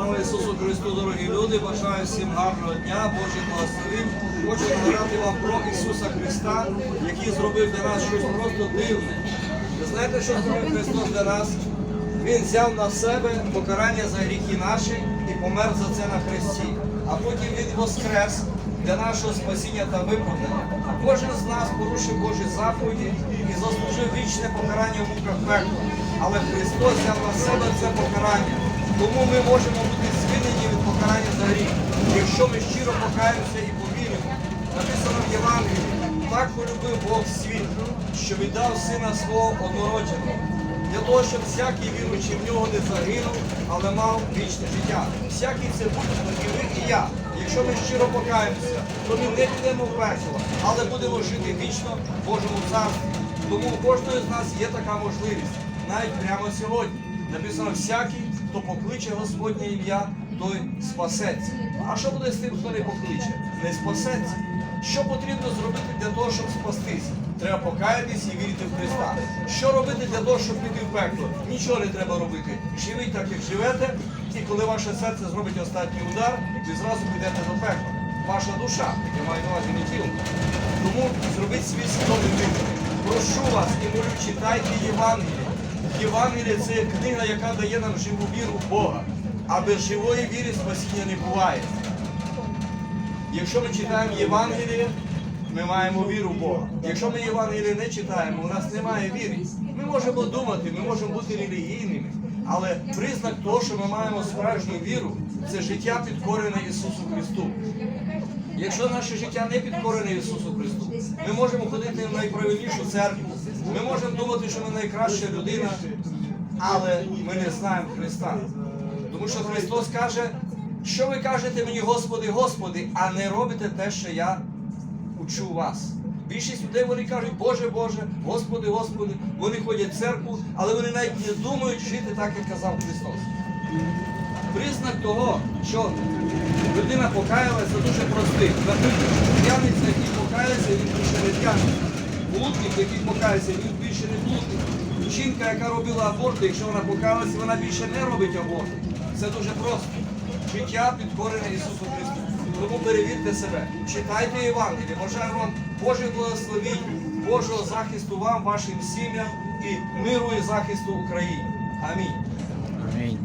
Слава Ісусу Христу, дорогі люди! Бажаю всім гарного дня, Божих благословень. Хочу нагадати вам про Ісуса Христа, який зробив для нас щось просто дивне. Ви знаєте, що зробив Христос для нас? Він взяв на себе покарання за гріхи наші і помер за це на хресті. А потім Він воскрес для нашого спасіння та виправдання. Кожен з нас порушив Божі заповіді і заслужив вічне покарання в муках пекла. Але Христос взяв на себе це покарання. Тому ми можемо бути звільнені від покарання за гріх, якщо ми щиро покаємося і повіримо. Написано в Євангелії, так полюбив Бог світ, що віддав сина свого однородженого, для того, щоб всякий віруючий в нього не загинув, але мав вічне життя. Всякий це будемо і ви, і я. Якщо ми щиро покаємося, то ми не підемо в пекло, але будемо жити вічно в Божому царстві. Тому у кожного з нас є така можливість, навіть прямо сьогодні. Написано, всякий, хто покличе Господнє ім'я, той спасеться. А що буде з тим, хто не покличе? Не спасеться. Що потрібно зробити для того, щоб спастись? Треба покаятись і вірити в Христа. Що робити для того, щоб піти в пекло? Нічого не треба робити. Живіть так, як живете, і коли ваше серце зробить останній удар, ви зразу підете до пекла. Ваша душа, я маю на увазі не тіло. Тому зробіть свій свідомий вибір. Прошу вас і молю, читайте Євангеліє. Євангеліє це книга, яка дає нам живу віру в Бога. А без живої віри спасіння не буває. Якщо ми читаємо Євангеліє, ми маємо віру в Бога. Якщо ми Євангеліє не читаємо, у нас немає віри. Ми можемо думати, ми можемо бути релігійними, але признак того, що ми маємо справжню віру, це життя підкорене Ісусу Христу. Якщо наше життя не підкорене Ісусу Христу, ми можемо ходити в найправильнішу церкву, ми можемо думати, що ми найкраща людина, але ми не знаємо Христа. Тому що Христос каже, що ви кажете мені, Господи, Господи, а не робите те, що я учу вас. Більшість людей вони кажуть, Боже, Боже, Господи, Господи, вони ходять в церкву, але вони навіть не думають жити так, як казав Христос. Признак того, що людина покаялася, дуже простий. Наприклад, п'яниця, який покаявся, він більше не п'яний. Блудник, який покаявся, він більше не блудник. Жінка, яка робила аборти, якщо вона покаялася, вона більше не робить аборти. Це дуже просто. Життя підкорене Ісусу Христу. Тому перевірте себе, читайте Євангеліє. Бажаю вам Божих благословінь, Божого захисту вам, вашим сім'ям і миру і захисту Україні. Амінь.